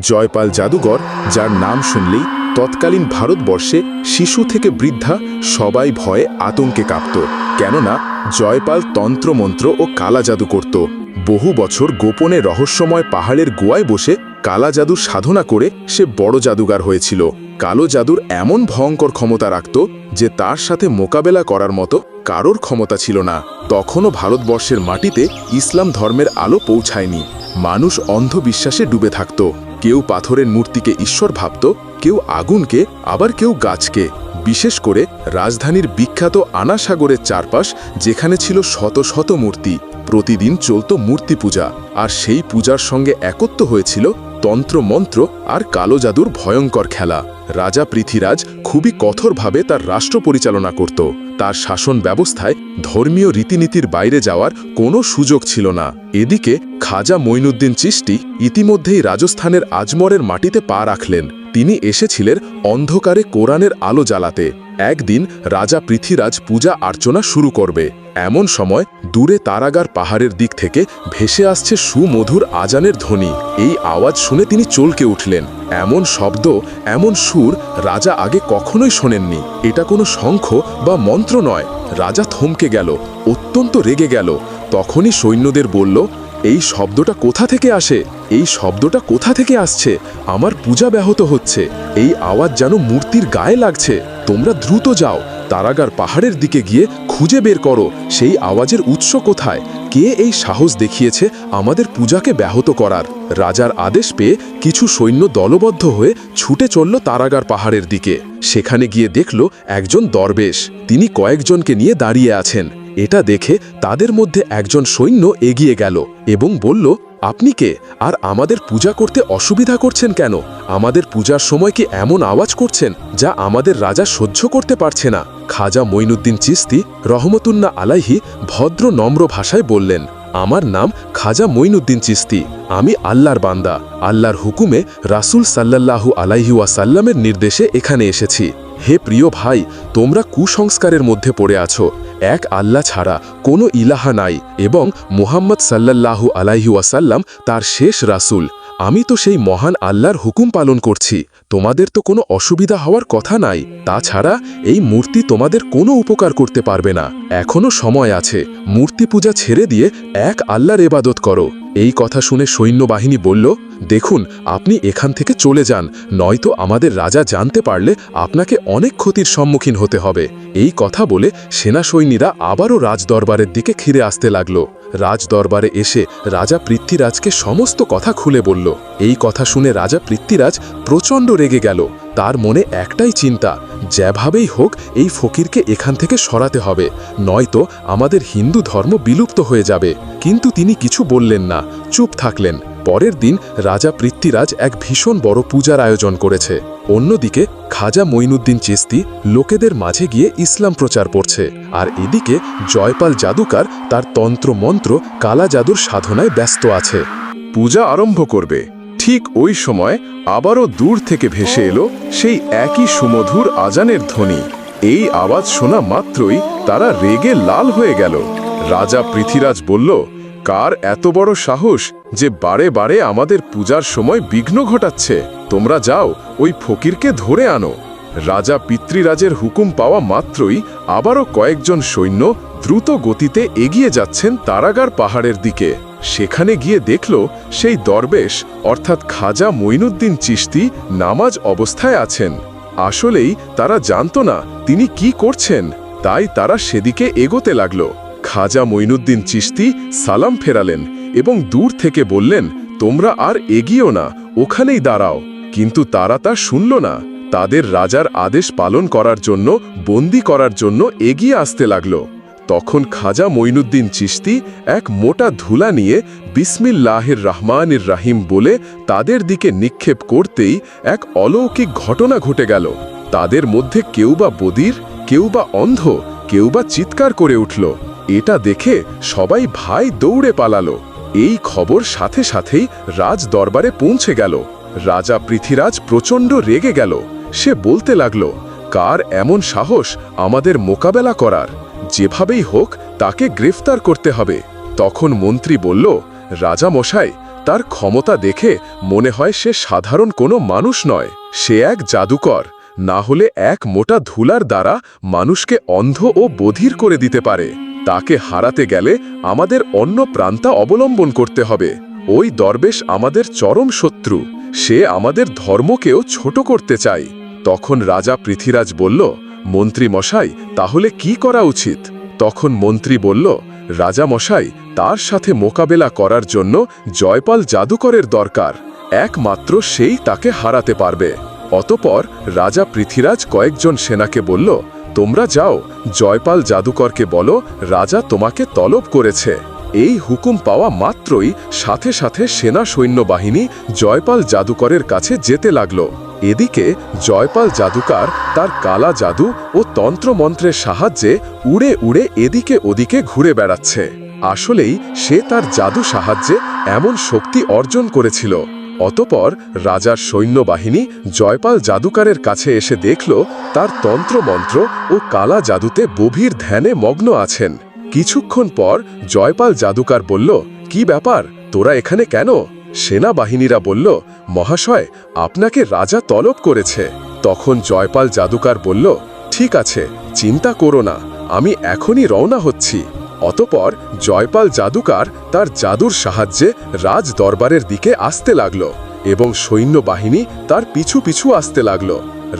জয়পাল জাদুঘর যার নাম শুনলেই তৎকালীন ভারতবর্ষে শিশু থেকে বৃদ্ধা সবাই ভয়ে আতঙ্কে কাঁপত। কেননা জয়পাল তন্ত্রমন্ত্র ও কালা জাদু করত। বহু বছর গোপনে রহস্যময় পাহাড়ের গোয়ায় বসে কালা জাদু সাধনা করে সে বড় জাদুগার হয়েছিল। কালো জাদুর এমন ভয়ঙ্কর ক্ষমতা রাখত যে তার সাথে মোকাবেলা করার মতো কারোর ক্ষমতা ছিল না। তখনও ভারতবর্ষের মাটিতে ইসলাম ধর্মের আলো পৌঁছায়নি। মানুষ অন্ধবিশ্বাসে ডুবে থাকত। কেউ পাথরের মূর্তিকে ঈশ্বর ভাবত, কেউ আগুনকে, আবার কেউ গাছকে। বিশেষ করে রাজধানীর বিখ্যাত আনাসাগরের চারপাশ, যেখানে ছিল শত শত মূর্তি। প্রতিদিন চলত মূর্তি পূজা, আর সেই পূজার সঙ্গে একত্র হয়েছিল তন্ত্র মন্ত্র আর কালো জাদুর ভয়ঙ্কর খেলা। রাজা পৃথিরাজ খুবই কঠোরভাবে তার রাষ্ট্র পরিচালনা করত। তার শাসন ব্যবস্থায় ধর্মীয় রীতিনীতির বাইরে যাওয়ার কোনো সুযোগ ছিল না। এদিকে খাজা মঈনুদ্দিন চিষ্টি ইতিমধ্যেই রাজস্থানের আজমরের মাটিতে পা রাখলেন। তিনি এসেছিলেন অন্ধকারে কোরআনের আলো জ্বালাতে। একদিন রাজা পৃথিরাজ পূজা আর্চনা শুরু করবে। এমন সময় দূরে তারাগার পাহাড়ের দিক থেকে ভেসে আসছে সুমধুর আজানের ধ্বনি। এই আওয়াজ শুনে তিনি চলকে উঠলেন। এমন শব্দ, এমন সুর রাজা আগে কখনোই শোনেননি। এটা কোনো শঙ্খ বা মন্ত্র নয়। রাজা থমকে গেল, অত্যন্ত রেগে গেল। তখনই সৈন্যদের বলল এই শব্দটা কোথা থেকে আসে? এই শব্দটা কোথা থেকে আসছে? আমার পূজা ব্যাহত হচ্ছে। এই আওয়াজ যেন মূর্তির গায়ে লাগছে। তোমরা দ্রুত যাও। তারাগার পাহাড়ের দিকে গিয়ে খুঁজে বের করো। সেই আওয়াজের উৎস কোথায়? কে এই সাহস দেখিয়েছে আমাদের পূজাকে ব্যাহত করার? রাজার আদেশ পেয়ে কিছু সৈন্য দলবদ্ধ হয়ে ছুটে চলল তারাগার পাহাড়ের দিকে। সেখানে গিয়ে দেখল একজন দরবেশ। তিনি কয়েকজনকে নিয়ে দাঁড়িয়ে আছেন। এটা দেখে তাদের মধ্যে একজন সৈন্য এগিয়ে গেল এবং বলল, আপনি কে? আর আমাদের পূজা করতে অসুবিধা করছেন কেন? আমাদের পূজার সময় কি এমন আওয়াজ করছেন যা আমাদের রাজা সহ্য করতে পারছে না? খাজা মঈনুদ্দিন চিস্তি রহমতুল্লাহ আলাইহি ভদ্র নম্র ভাষায় বললেন, আমার নাম খাজা মঈনুদ্দিন চিস্তি আমি আল্লাহর বান্দা। আল্লাহর হুকুমে রাসূল সাল্লাল্লাহু আলাইহি ওয়াসাল্লামের নির্দেশে এখানে এসেছি। হে প্রিয় ভাই, তোমরা কুসংস্কারের মধ্যে পড়ে আছো। এক আল্লাহ ছাড়া কোনো ইলাহা নাই এবং মুহাম্মদ সাল্লাল্লাহু আলাইহি তার শেষ রাসূল। আমি তো সেই মহান আল্লাহর হুকুম পালন করছি। তোমাদের তো কোনো অসুবিধা হওয়ার কথা নাই। তাছাড়া এই মূর্তি তোমাদের কোনো উপকার করতে পারবে না। এখনও সময় আছে। মূর্তি পূজা ছেড়ে দিয়ে এক আল্লাহর এবাদত করো। এই কথা শুনে সৈন্যবাহিনী বলল, দেখুন, আপনি এখান থেকে চলে যান, নয়তো আমাদের রাজা জানতে পারলে আপনাকে অনেক ক্ষতির সম্মুখীন হতে হবে। এই কথা বলে সেনা সৈন্যীরা আবারও রাজদরবারের দিকে খিরে আসতে লাগল। রাজদরবারে এসে রাজা পৃথ্বীরাজকে সমস্ত কথা খুলে বলল। এই কথা শুনে রাজা পৃথ্বীরাজ প্রচণ্ড রেগে গেল। তার মনে একটাই চিন্তা, যেভাবেই হোক এই ফকিরকে এখান থেকে সরাতে হবে, নয়তো আমাদের হিন্দু ধর্ম বিলুপ্ত হয়ে যাবে। কিন্তু তিনি কিছু বললেন না, চুপ থাকলেন। পরের দিন রাজা পৃথ্বীরাজ এক ভীষণ বড় পূজার আয়োজন করেছে। অন্যদিকে খাজা মঈনুদ্দিন চিস্তি লোকেদের মাঝে গিয়ে ইসলাম প্রচার করছে আর এদিকে জয়পাল জাদুকার তার তন্ত্র মন্ত্র কালা জাদুর সাধনায় ব্যস্ত আছে। পূজা আরম্ভ করবে। ঠিক ওই সময় আবারও দূর থেকে ভেসে এলো সেই একই সুমধুর আজানের ধ্বনি। এই আওয়াজ শোনা মাত্রই তারা রেগে লাল হয়ে গেল। রাজা পৃথিরাজ বলল কার এত বড় সাহস যে বারে বারে আমাদের পূজার সময় বিঘ্ন ঘটাচ্ছে? তোমরা যাও, ওই ফকিরকে ধরে আনো। রাজা পিতৃরাজের হুকুম পাওয়া মাত্রই আবারও কয়েকজন সৈন্য দ্রুত গতিতে এগিয়ে যাচ্ছেন তারাগার পাহাড়ের দিকে। সেখানে গিয়ে দেখল সেই দরবেশ, অর্থাৎ খাজা মঈনুদ্দিন চিশতি, নামাজ অবস্থায় আছেন। আসলেই তারা জানত না তিনি কি করছেন, তাই তারা সেদিকে এগোতে লাগল। খাজা মঈনুদ্দিন চিশতি সালাম ফেরালেন এবং দূর থেকে বললেন, তোমরা আর এগিয়েও না, ওখানেই দাঁড়াও। কিন্তু তারা তা শুনল না। তাদের রাজার আদেশ পালন করার জন্য, বন্দি করার জন্য এগিয়ে আসতে লাগল। তখন খাজা মঈনুদ্দিন চিশতি এক মোটা ধুলা নিয়ে বিসমিল্লাহের রহমানির রাহিম বলে তাদের দিকে নিক্ষেপ করতেই এক অলৌকিক ঘটনা ঘটে গেল। তাদের মধ্যে কেউ বা বদির, কেউ বা অন্ধ, কেউ বা চিৎকার করে উঠল। এটা দেখে সবাই ভাই দৌড়ে পালালো। এই খবর সাথে সাথেই রাজ দরবারে পৌঁছে গেল। রাজা পৃথিরাজ প্রচণ্ড রেগে গেল। সে বলতে লাগল, কার এমন সাহস আমাদের মোকাবেলা করার? যেভাবেই হোক, তাকে গ্রেফতার করতে হবে। তখন মন্ত্রী বলল রাজা মশাই তার ক্ষমতা দেখে মনে হয় সে সাধারণ কোনো মানুষ নয়। সে এক জাদুকর। না হলে এক মোটা ধুলার দ্বারা মানুষকে অন্ধ ও বধির করে দিতে পারে। তাকে হারাতে গেলে আমাদের অন্য প্রান্তা অবলম্বন করতে হবে। ওই দরবেশ আমাদের চরম শত্রু। সে আমাদের ধর্মকেও ছোট করতে চায়। তখন রাজা পৃথিরাজ বলল, মন্ত্রী মশাই, তাহলে কি করা উচিত? তখন মন্ত্রী বলল, রাজা মশাই, তার সাথে মোকাবেলা করার জন্য জয়পাল জাদুকরের দরকার। একমাত্র সেই তাকে হারাতে পারবে। অতপর রাজা পৃথিরাজ কয়েকজন সেনাকে বলল তোমরা যাও, জয়পাল জাদুকরকে বলো, রাজা তোমাকে তলব করেছে। এই হুকুম পাওয়া মাত্রই সাথে সাথে সেনা সৈন্যবাহিনী জয়পাল জাদুকরের কাছে যেতে লাগল। এদিকে জয়পাল জাদুকার তার কালা জাদু ও তন্ত্রমন্ত্রের সাহায্যে উড়ে উড়ে এদিকে ওদিকে ঘুরে বেড়াচ্ছে। আসলেই সে তার জাদু সাহায্যে এমন শক্তি অর্জন করেছিল। অতপর রাজার সৈন্যবাহিনী জয়পাল জাদুকারের কাছে এসে দেখল, তার তন্ত্রমন্ত্র ও কালা জাদুতে গভীর ধ্যানে মগ্ন আছেন। কিছুক্ষণ পর জয়পাল জাদুকার বলল, কি ব্যাপার? তোরা এখানে কেন? সেনাবাহিনীরা বলল, মহাশয়, আপনাকে রাজা তলব করেছে। তখন জয়পাল জাদুকার বলল, ঠিক আছে, চিন্তা করো না, আমি এখনই রওনা হচ্ছি। অতপর জয়পাল জাদুকার তার জাদুর সাহায্যে রাজ দরবারের দিকে আসতে লাগল এবং সৈন্যবাহিনী তার পিছু পিছু আসতে লাগল।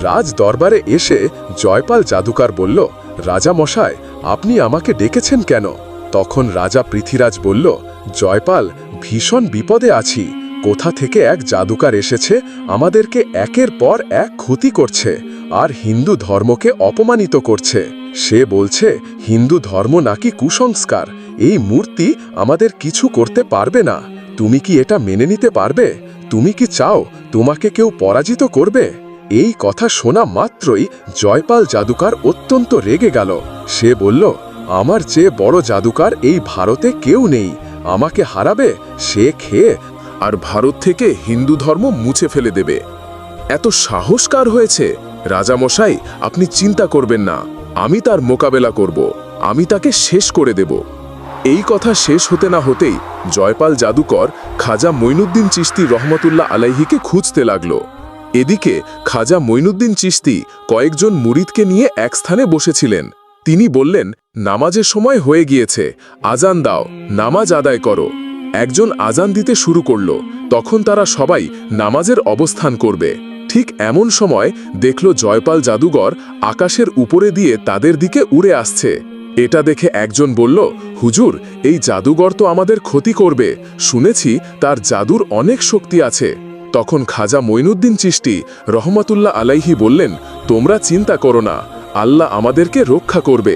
রাজ দরবারে এসে জয়পাল জাদুকার বলল রাজা মশায় আপনি আমাকে ডেকেছেন কেন? তখন রাজা পৃথিরাজ বলল, জয়পাল, ভীষণ বিপদে আছি। কোথা থেকে এক জাদুকার এসেছে, আমাদেরকে একের পর এক ক্ষতি করছে, আর হিন্দু ধর্মকে অপমানিত করছে। সে বলছে, হিন্দু ধর্ম নাকি কুসংস্কার? এই মূর্তি আমাদের কিছু করতে পারবে না। তুমি কি এটা মেনে নিতে পারবে? তুমি কি চাও তোমাকে কেউ পরাজিত করবে? এই কথা শোনা মাত্রই জয়পাল জাদুকার অত্যন্ত রেগে গেল। সে বলল, আমার চেয়ে বড় জাদুকার এই ভারতে কেউ নেই। আমাকে হারাবে, সে খেয়ে আর ভারত থেকে হিন্দু ধর্ম মুছে ফেলে দেবে। এত সাহসকার হয়েছে। রাজামশাই, আপনি চিন্তা করবেন না। আমি তার মোকাবেলা করব। আমি তাকে শেষ করে দেব। এই কথা শেষ হতে না হতেই জয়পাল জাদুকর খাজা মঈনুদ্দিন চিস্তি রহমতুল্লাহ আলাইহিকে খুঁজতে লাগল। এদিকে খাজা মঈনুদ্দিন চিস্তি কয়েকজন মুরিদকে নিয়ে এক স্থানে বসেছিলেন। তিনি বললেন, নামাজের সময় হয়ে গিয়েছে। আজান দাও। নামাজ আদায় করো। একজন আজান দিতে শুরু করল। তখন তারা সবাই নামাজের অবস্থান করবে। ঠিক এমন সময় দেখল জয়পাল জাদুঘর আকাশের উপরে দিয়ে তাদের দিকে উড়ে আসছে। এটা দেখে একজন বলল, হুজুর, এই জাদুঘর তো আমাদের ক্ষতি করবে। শুনেছি তার জাদুর অনেক শক্তি আছে। তখন খাজা মঈনুদ্দিন চিষ্টি রহমতুল্লাহ আলাইহি বললেন, তোমরা চিন্তা করো না, আল্লাহ আমাদেরকে রক্ষা করবে।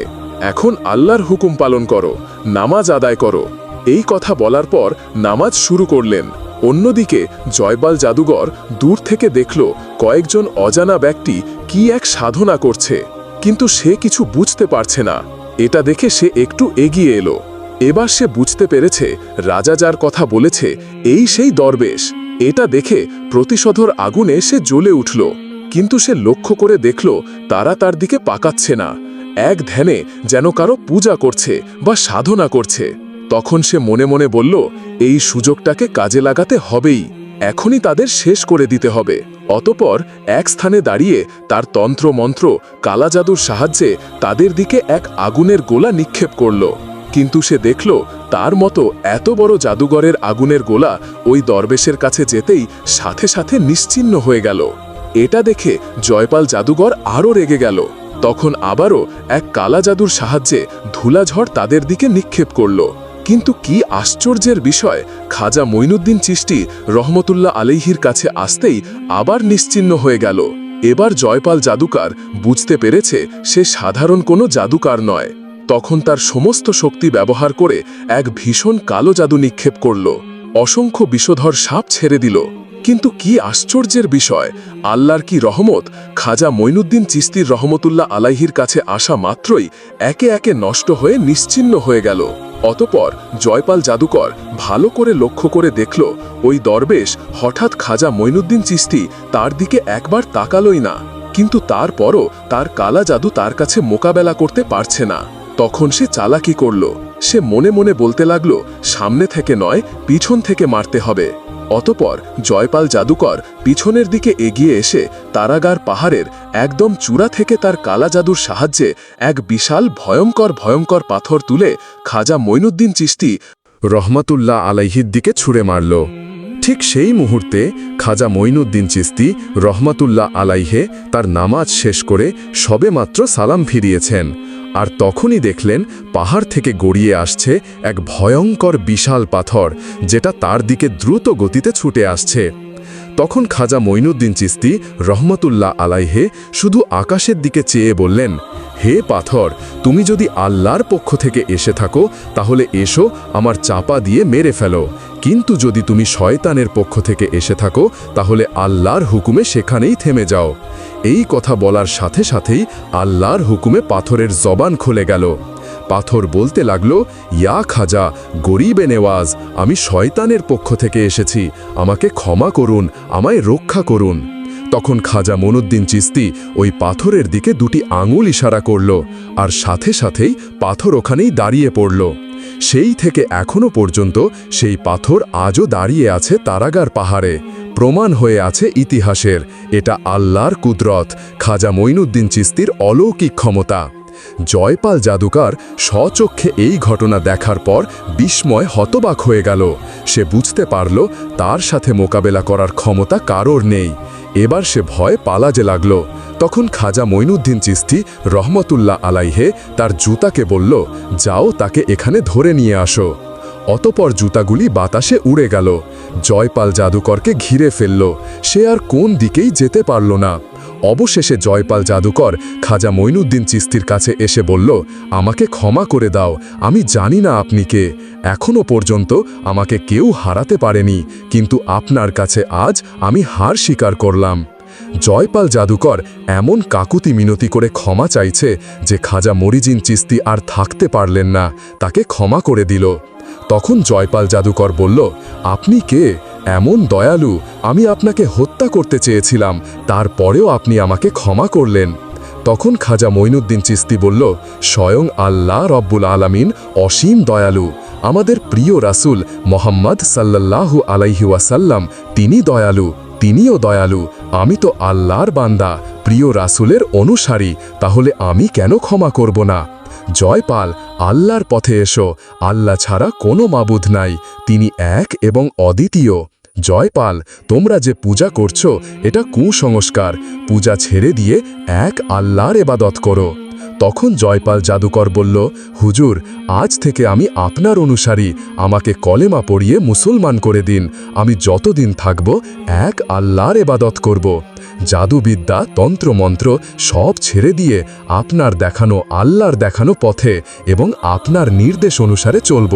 এখন আল্লাহর হুকুম পালন করো, নামাজ আদায় করো। এই কথা বলার পর নামাজ শুরু করলেন। অন্যদিকে, জয়পাল জাদুঘর দূর থেকে দেখল কয়েকজন অজানা ব্যক্তি কি এক সাধনা করছে। কিন্তু সে কিছু বুঝতে পারছে না। এটা দেখে সে একটু এগিয়ে এলো। এবার সে বুঝতে পেরেছে রাজা যার কথা বলেছে, এই সেই দরবেশ। এটা দেখে প্রতিশোধর আগুনে সে জ্বলে উঠল। কিন্তু সে লক্ষ্য করে দেখল তারা তার দিকে পাকাচ্ছে না। এক ধ্যানে যেন কারও পূজা করছে বা সাধনা করছে। তখন সে মনে মনে বলল, এই সুযোগটাকে কাজে লাগাতে হবেই। এখনই তাদের শেষ করে দিতে হবে। অতপর এক স্থানে দাঁড়িয়ে তার তন্ত্র মন্ত্র কালা জাদুর সাহায্যে তাদের দিকে এক আগুনের গোলা নিক্ষেপ করল। কিন্তু সে দেখল, তার মতো এত বড় জাদুঘরের আগুনের গোলা ওই দরবেশের কাছে যেতেই সাথে সাথে নিশ্চিন্ন হয়ে গেল। এটা দেখে জয়পাল জাদুঘর আরও রেগে গেল। তখন আবারও এক কালা জাদুর সাহায্যে ধুলাঝড় তাদের দিকে নিক্ষেপ করল। কিন্তু কি আশ্চর্যের বিষয়, খাজা মঈনুদ্দিন চিষ্টি রহমতুল্লাহ আলিহির কাছে আসতেই আবার নিশ্চিন্ন হয়ে গেল। এবার জয়পাল জাদুকার বুঝতে পেরেছে সে সাধারণ কোনো জাদুকার নয়। তখন তার সমস্ত শক্তি ব্যবহার করে এক ভীষণ কালো জাদু নিক্ষেপ করল। অসংখ্য বিষধর সাপ ছেড়ে দিল। কিন্তু কি আশ্চর্যের বিষয়, আল্লাহর কি রহমত, খাজা মঈনুদ্দিন চিস্তির রহমতুল্লাহ আলাইহির কাছে আসা মাত্রই একে একে নষ্ট হয়ে নিশ্চিন্ন হয়ে গেল। অতপর জয়পাল জাদুকর ভালো করে লক্ষ্য করে দেখল, ওই দরবেশ হঠাৎ খাজা মইনুদ্দিন চিস্তি তার দিকে একবার তাকালই না। কিন্তু তারপরও তার কালা জাদু তার কাছে মোকাবেলা করতে পারছে না। তখন সে চালাকি করল। সে মনে মনে বলতে লাগল, সামনে থেকে নয়, পিছন থেকে মারতে হবে। অতপর জয়পাল জাদুকর পিছনের দিকে এগিয়ে এসে তারাগার পাহাড়ের একদম চূড়া থেকে তার কালা জাদুর সাহায্যে এক বিশাল ভয়ঙ্কর ভয়ঙ্কর পাথর তুলে খাজা মইনুদ্দিন চিস্তি রহমাতুল্লাহ আলাইহির দিকে ছুঁড়ে মারল। ঠিক সেই মুহূর্তে খাজা মঈনুদ্দিন চিস্তি রহমাতুল্লাহ আলাইহে তার নামাজ শেষ করে সবেমাত্র সালাম ফিরিয়েছেন। আর তখনই দেখলেন পাহাড় থেকে গড়িয়ে আসছে এক ভয়ঙ্কর বিশাল পাথর, যেটা তার দিকে দ্রুত গতিতে ছুটে আসছে। তখন খাজা মঈনুদ্দিন চিস্তি রহমতুল্লাহ আলাইহে শুধু আকাশের দিকে চেয়ে বললেন, হে পাথর, তুমি যদি আল্লাহর পক্ষ থেকে এসে থাকো, তাহলে এসো, আমার চাপা দিয়ে মেরে ফেলো। কিন্তু যদি তুমি শয়তানের পক্ষ থেকে এসে থাকো, তাহলে আল্লাহর হুকুমে সেখানেই থেমে যাও। এই কথা বলার সাথে সাথেই আল্লাহর হুকুমে পাথরের জবান খুলে গেল। পাথর বলতে লাগল, ইয়া খাজা, গরিবে নেওয়াজ, আমি শয়তানের পক্ষ থেকে এসেছি, আমাকে ক্ষমা করুন, আমায় রক্ষা করুন। তখন খাজা মনুদ্দিন চিস্তি ওই পাথরের দিকে দুটি আঙুল ইশারা করল আর সাথে সাথেই পাথর ওখানেই দাঁড়িয়ে পড়ল। সেই থেকে এখনও পর্যন্ত সেই পাথর আজও দাঁড়িয়ে আছে তারাগার পাহাড়ে। প্রমাণ হয়ে আছে ইতিহাসের। এটা আল্লাহর কুদরত, খাজা মঈনুদ্দিন চিস্তির অলৌকিক ক্ষমতা। জয়পাল জাদুকার স্বচক্ষে এই ঘটনা দেখার পর বিস্ময় হতবাক হয়ে গেল। সে বুঝতে পারল তার সাথে মোকাবেলা করার ক্ষমতা কারোর নেই। এবার সে ভয় পালাজে লাগল। তখন খাজা মঈনুদ্দিন চিস্তি রহমতুল্লাহ আলাইহে তার জুতাকে বলল, যাও তাকে এখানে ধরে নিয়ে আসো। অতপর জুতাগুলি বাতাসে উড়ে গেল। জয়পাল জাদুকরকে ঘিরে ফেলল। সে আর কোন দিকেই যেতে পারল না। অবশেষে জয়পাল জাদুকর খাজা মঈনুদ্দিন চিস্তির কাছে এসে বলল, আমাকে ক্ষমা করে দাও, আমি জানি না আপনি কে। এখনও পর্যন্ত আমাকে কেউ হারাতে পারেনি, কিন্তু আপনার কাছে আজ আমি হার স্বীকার করলাম। জয়পাল জাদুকর এমন কাকুতি মিনতি করে ক্ষমা চাইছে যে খাজা মরিজিন চিস্তি আর থাকতে পারলেন না, তাকে ক্ষমা করে দিল। তখন জয়পাল জাদুকর বলল, আপনি কে? এমন দয়ালু। আমি আপনাকে হত্যা করতে চেয়েছিলাম। তারপরেও আপনি আমাকে ক্ষমা করলেন। তখন খাজা মঈনুদ্দিন চিস্তি বলল, স্বয়ং আল্লাহ রব্বুল আলামিন অসীম দয়ালু। আমাদের প্রিয় রাসূল মোহাম্মদ সাল্লাল্লাহু আলাইহি ওয়াসাল্লাম, তিনি দয়ালু, তিনিও দয়ালু। আমি তো আল্লাহর বান্দা, প্রিয় রাসুলের অনুসারী। তাহলে আমি কেন ক্ষমা করব না? জয়পাল আল্লাহর পথে এসো। আল্লাহ ছাড়া কোনো মাবুদ নাই। তিনি এক এবং অদ্বিতীয়। জয়পাল তোমরা যে পূজা করছ, এটা কুসংস্কার। পূজা ছেড়ে দিয়ে এক আল্লাহর এবাদত করো। তখন জয়পাল জাদুকর বলল, হুজুর, আজ থেকে আমি আপনার অনুসারী। আমাকে কলেমা পড়িয়ে মুসলমান করে দিন। আমি যতদিন থাকব, এক আল্লাহর এবাদত করব। জাদুবিদ্যা, তন্ত্রমন্ত্র সব ছেড়ে দিয়ে আপনার দেখানো আল্লাহর দেখানো পথে এবং আপনার নির্দেশ অনুসারে চলব।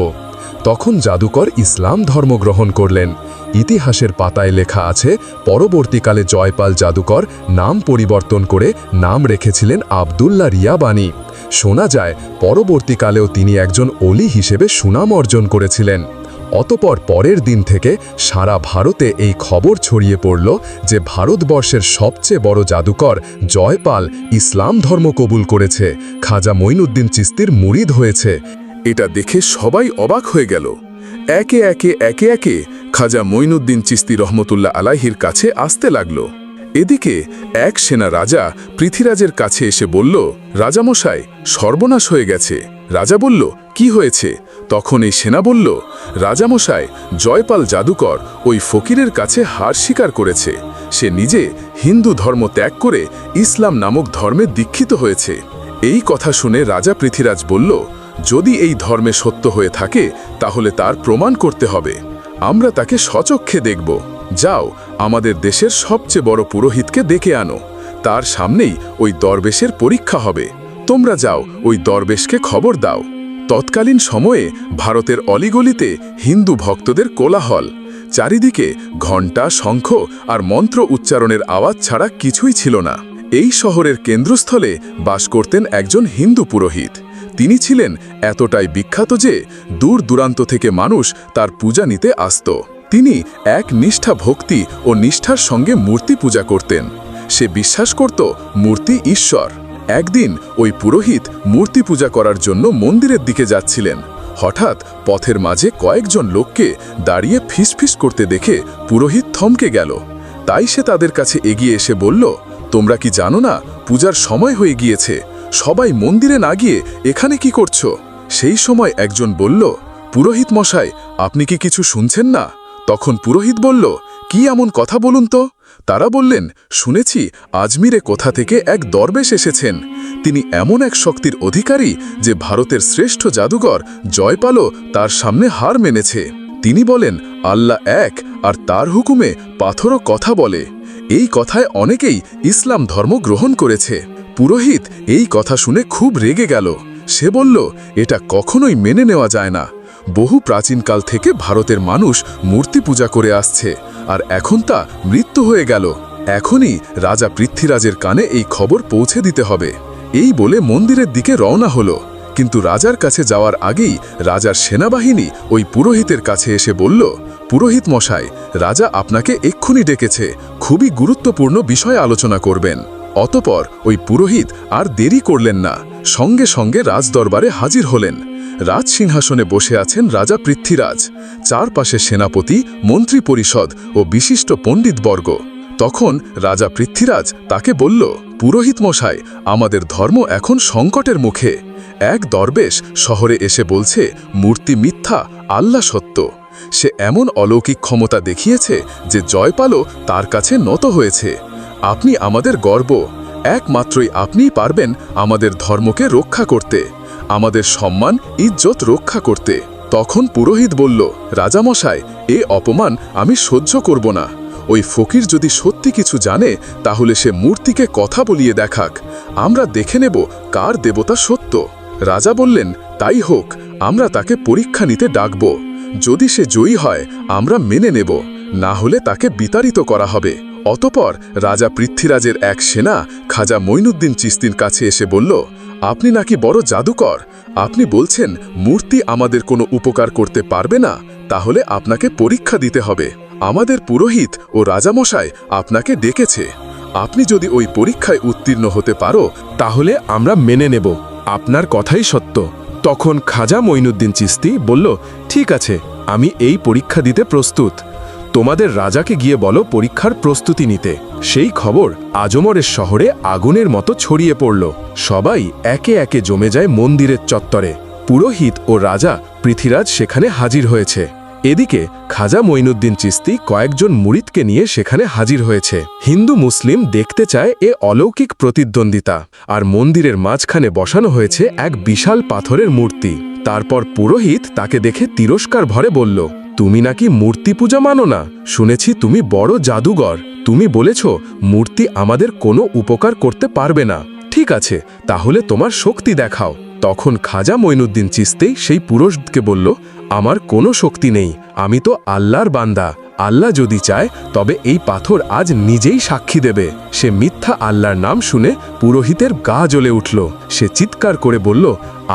তখন জাদুকর ইসলাম ধর্ম গ্রহণ করলেন। ইতিহাসের পাতায় লেখা আছে, পরবর্তীকালে জয়পাল জাদুকর নাম পরিবর্তন করে নাম রেখেছিলেন আবদুল্লা রিয়াবানি। শোনা যায়, পরবর্তীকালেও তিনি একজন অলি হিসেবে সুনাম অর্জন করেছিলেন। অতপর পরের দিন থেকে সারা ভারতে এই খবর ছড়িয়ে পড়ল যে ভারতবর্ষের সবচেয়ে বড় জাদুকর জয়পাল ইসলাম ধর্ম কবুল করেছে। খাজা মঈনুদ্দিন চিস্তির মুরিদ হয়েছে। এটা দেখে সবাই অবাক হয়ে গেল। একে একে একে একে খাজা মঈনুদ্দিন চিস্তি রহমতুল্লাহ আলাহির কাছে আসতে লাগল। এদিকে এক সেনা রাজা পৃথিরাজের কাছে এসে বলল, রাজামশাই, সর্বনাশ হয়ে গেছে। রাজা বলল, কি হয়েছে? তখন এই সেনা বলল, রাজামশাই, জয়পাল জাদুকর ওই ফকিরের কাছে হার স্বীকার করেছে। সে নিজে হিন্দু ধর্ম ত্যাগ করে ইসলাম নামক ধর্মে দীক্ষিত হয়েছে। এই কথা শুনে রাজা পৃথিরাজ বলল, যদি এই ধর্মে সত্য হয়ে থাকে, তাহলে তার প্রমাণ করতে হবে। আমরা তাকে সচক্ষে দেখব। যাও, আমাদের দেশের সবচেয়ে বড় পুরোহিতকে ডেকে আনো। তার সামনেই ওই দরবেশের পরীক্ষা হবে। তোমরা যাও, ওই দরবেশকে খবর দাও। তৎকালীন সময়ে ভারতের অলিগলিতে হিন্দু ভক্তদের কোলাহল। চারিদিকে ঘণ্টা, শঙ্খ আর মন্ত্র উচ্চারণের আওয়াজ ছাড়া কিছুই ছিল না। এই শহরের কেন্দ্রস্থলে বাস করতেন একজন হিন্দু পুরোহিত। তিনি ছিলেন এতটাই বিখ্যাত যে দূর দূরান্ত থেকে মানুষ তার পূজা নিতে আসত। তিনি এক নিষ্ঠা ভক্তি ও নিষ্ঠার সঙ্গে মূর্তি পূজা করতেন। সে বিশ্বাস করত, মূর্তি ঈশ্বর। একদিন ওই পুরোহিত মূর্তি পূজা করার জন্য মন্দিরের দিকে যাচ্ছিলেন। হঠাৎ পথের মাঝে কয়েকজন লোককে দাঁড়িয়ে ফিসফিস করতে দেখে পুরোহিত থমকে গেল। তাই সে তাদের কাছে এগিয়ে এসে বলল, তোমরা কি জানো না, পূজার সময় হয়ে গিয়েছে। সবাই মন্দিরে না গিয়ে এখানে কি করছ? সেই সময় একজন বলল, পুরোহিত মশাই, আপনি কি কিছু শুনছেন না? তখন পুরোহিত বলল, কি এমন কথা বলুন তো? তারা বললেন, শুনেছি আজমিরে কোথা থেকে এক দরবেশ এসেছেন। তিনি এমন এক শক্তির অধিকারী যে ভারতের শ্রেষ্ঠ জাদুঘর জয়পালও তার সামনে হার মেনেছে। তিনি বলেন, আল্লাহ এক, আর তার হুকুমে পাথরও কথা বলে। এই কথায় অনেকেই ইসলাম ধর্ম গ্রহণ করেছে। পুরোহিত এই কথা শুনে খুব রেগে গেল। সে বলল, এটা কখনোই মেনে নেওয়া যায় না। বহু প্রাচীনকাল থেকে ভারতের মানুষ মূর্তি পূজা করে আসছে, আর এখন তা মৃত্যু হয়ে গেল। এখনই রাজা পৃথ্বীরাজের কানে এই খবর পৌঁছে দিতে হবে। এই বলে মন্দিরের দিকে রওনা হলো। কিন্তু রাজার কাছে যাওয়ার আগেই রাজার সেনাবাহিনী ওই পুরোহিতের কাছে এসে বলল, পুরোহিত মশাই, রাজা আপনাকে এক্ষুনি ডেকেছে। খুবই গুরুত্বপূর্ণ বিষয় আলোচনা করবেন। অতপর ওই পুরোহিত আর দেরি করলেন না। সঙ্গে সঙ্গে রাজদরবারে হাজির হলেন। রাজ সিংহাসনে বসে আছেন রাজা পৃথ্বীরাজ। চারপাশে সেনাপতি, মন্ত্রী পরিষদ ও বিশিষ্ট পণ্ডিতবর্গ। তখন রাজা পৃথ্বীরাজ তাকে বলল, পুরোহিত মশাই, আমাদের ধর্ম এখন সংকটের মুখে। এক দরবেশ শহরে এসে বলছে, মূর্তি মিথ্যা আল্লাহ সত্য। সে এমন অলৌকিক ক্ষমতা দেখিয়েছে যে জয়পালও তার কাছে নত হয়েছে। আপনি আমাদের গর্ব। একমাত্রই আপনিই পারবেন আমাদের ধর্মকে রক্ষা করতে, আমাদের সম্মান, ইজ্জত রক্ষা করতে। তখন পুরোহিত বলল রাজামশাই এ অপমান আমি সহ্য করব না। ওই ফকির যদি সত্যি কিছু জানে, তাহলে সে মূর্তিকে কথা বলিয়ে দেখাক। আমরা দেখে নেব কার দেবতা সত্য। রাজা বললেন, তাই হোক, আমরা তাকে পরীক্ষা নিতে ডাকব। যদি সে জয়ী হয়, আমরা মেনে নেব। না হলে তাকে বিতাড়িত করা হবে। অতপর রাজা পৃথ্বীরাজের এক সেনা খাজা মঈনুদ্দিন চিস্তির কাছে এসে বলল, আপনি নাকি বড় জাদুকর? আপনি বলছেন মূর্তি আমাদের কোনো উপকার করতে পারবে না, তাহলে আপনাকে পরীক্ষা দিতে হবে। আমাদের পুরোহিত ও রাজামশাই আপনাকে ডেকেছে। আপনি যদি ওই পরীক্ষায় উত্তীর্ণ হতে পারো, তাহলে আমরা মেনে নেব। আপনার কথাই সত্য। তখন খাজা মঈনুদ্দিন চিস্তি বলল, ঠিক আছে, আমি এই পরীক্ষা দিতে প্রস্তুত। তোমাদের রাজাকে গিয়ে বলো পরীক্ষার প্রস্তুতি নিতে। সেই খবর আজমরের শহরে আগুনের মতো ছড়িয়ে পড়ল। সবাই একে একে জমে যায় মন্দিরের চত্বরে। পুরোহিত ও রাজা পৃথিরাজ সেখানে হাজির হয়েছে। এদিকে খাজা মঈনুদ্দিন চিস্তি কয়েকজন মুরিদকে নিয়ে সেখানে হাজির হয়েছে। হিন্দু মুসলিম দেখতে চায় এ অলৌকিক প্রতিদ্বন্দ্বিতা। আর মন্দিরের মাঝখানে বসানো হয়েছে এক বিশাল পাথরের মূর্তি। তারপর পুরোহিত তাকে দেখে তিরস্কার ভরে বলল তুমি নাকি মূর্তি পূজা মানো না? শুনেছি তুমি বড় জাদুঘর। তুমি বলেছ, মূর্তি আমাদের কোনো উপকার করতে পারবে না। ঠিক আছে, তাহলে তোমার শক্তি দেখাও। তখন খাজা মঈনুদ্দিন চিস্তেই সেই পুরুষকে বলল, আমার কোনো শক্তি নেই, আমি তো আল্লাহর বান্দা। আল্লাহ যদি চায়, তবে এই পাথর আজ নিজেই সাক্ষী দেবে। সে মিথ্যা আল্লাহর নাম শুনে পুরোহিতের গা জ্বলে উঠল। সে চিৎকার করে বলল,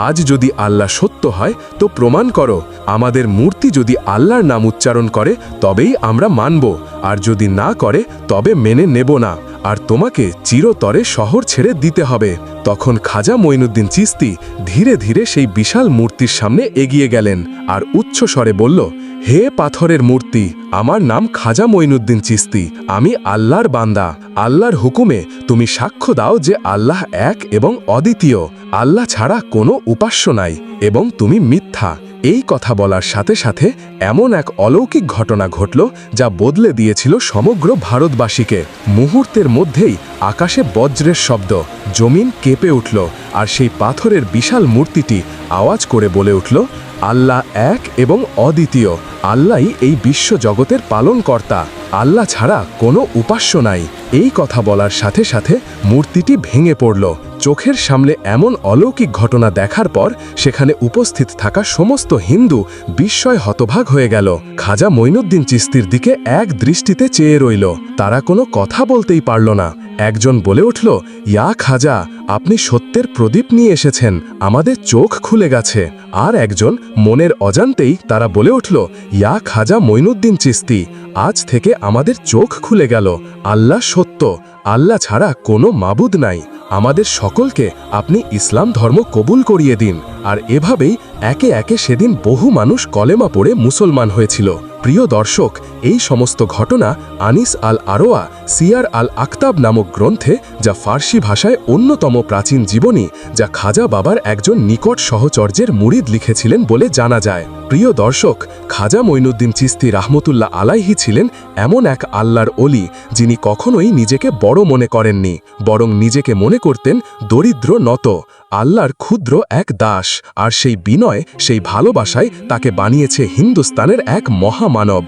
আজ যদি আল্লাহ সত্য হয়, তো প্রমাণ করো, আমাদের মূর্তি যদি আল্লাহর নাম উচ্চারণ করে, তবেই আমরা মানব, আর যদি না করে, তবে মেনে নেব না। আর তোমাকে চিরতরে শহর ছেড়ে দিতে হবে। তখন খাজা মঈনুদ্দিন চিস্তি ধীরে ধীরে সেই বিশাল মূর্তির সামনে এগিয়ে গেলেন আর উচ্চ স্বরে বলল, হে পাথরের মূর্তি, আমার নাম খাজা মঈনুদ্দিন চিস্তি আমি আল্লাহর বান্দা। আল্লাহর হুকুমে তুমি সাক্ষ্য দাও যে আল্লাহ এক এবং অদ্বিতীয়। আল্লাহ ছাড়া কোনো উপাস্য নাই এবং তুমি মিথ্যা। এই কথা বলার সাথে সাথে এমন এক অলৌকিক ঘটনা ঘটল যা বদলে দিয়েছিল সমগ্র ভারতবাসীকে। মুহূর্তের মধ্যেই আকাশে বজ্রের শব্দ, জমিন কেঁপে উঠল আর সেই পাথরের বিশাল মূর্তিটি আওয়াজ করে বলে উঠল, আল্লাহ এক এবং অদ্বিতীয়, আল্লাহই এই বিশ্ব জগতের পালনকর্তা, আল্লাহ ছাড়া কোনো উপাস্য নাই। এই কথা বলার সাথে সাথে মূর্তিটি ভেঙে পড়ল। চোখের সামনে এমন অলৌকিক ঘটনা দেখার পর সেখানে উপস্থিত থাকা সমস্ত হিন্দু বিস্ময় হতভাগ হয়ে গেল। খাজা মঈনুদ্দিন চিস্তির দিকে এক দৃষ্টিতে চেয়ে রইল। তারা কোনো কথা বলতেই পারল না। একজন বলে উঠল, ইয়া খাজা, আপনি সত্যের প্রদীপ নিয়ে এসেছেন, আমাদের চোখ খুলে গেছে। আর একজন মনের অজান্তেই তারা বলে উঠল, ইয়া খাজা মঈনুদ্দিন চিস্তি, আজ থেকে আমাদের চোখ খুলে গেল। আল্লাহ সত্য, আল্লাহ ছাড়া কোনো মাবুদ নাই। আমাদের সকলকে আপনি ইসলাম ধর্ম কবুল করিয়ে দিন। আর এভাবেই একে একে সেদিন বহু মানুষ কলেমা পড়ে মুসলমান হয়েছিল। প্রিয় দর্শক, এই সমস্ত ঘটনা আনিস আল আরোয়া সিয়ার আল আক্তাব নামক গ্রন্থে, যা ফার্সি ভাষায় অন্যতম প্রাচীন জীবনী, যা খাজা বাবার একজন নিকট সহচর্যের মুরিদ লিখেছিলেন বলে জানা যায়। প্রিয় দর্শক, খাজা মঈনুদ্দিন চিস্তি রাহমতুল্লাহ আলাইহি ছিলেন এমন এক আল্লাহর অলি, যিনি কখনোই নিজেকে বড় মনে করেননি, বরং নিজেকে মনে করতেন দরিদ্র নত। আল্লাহর ক্ষুদ্র এক দাস আর সেই বিনয় সেই ভালোবাসায় তাকে বানিয়েছে হিন্দুস্তানের এক মহামানব।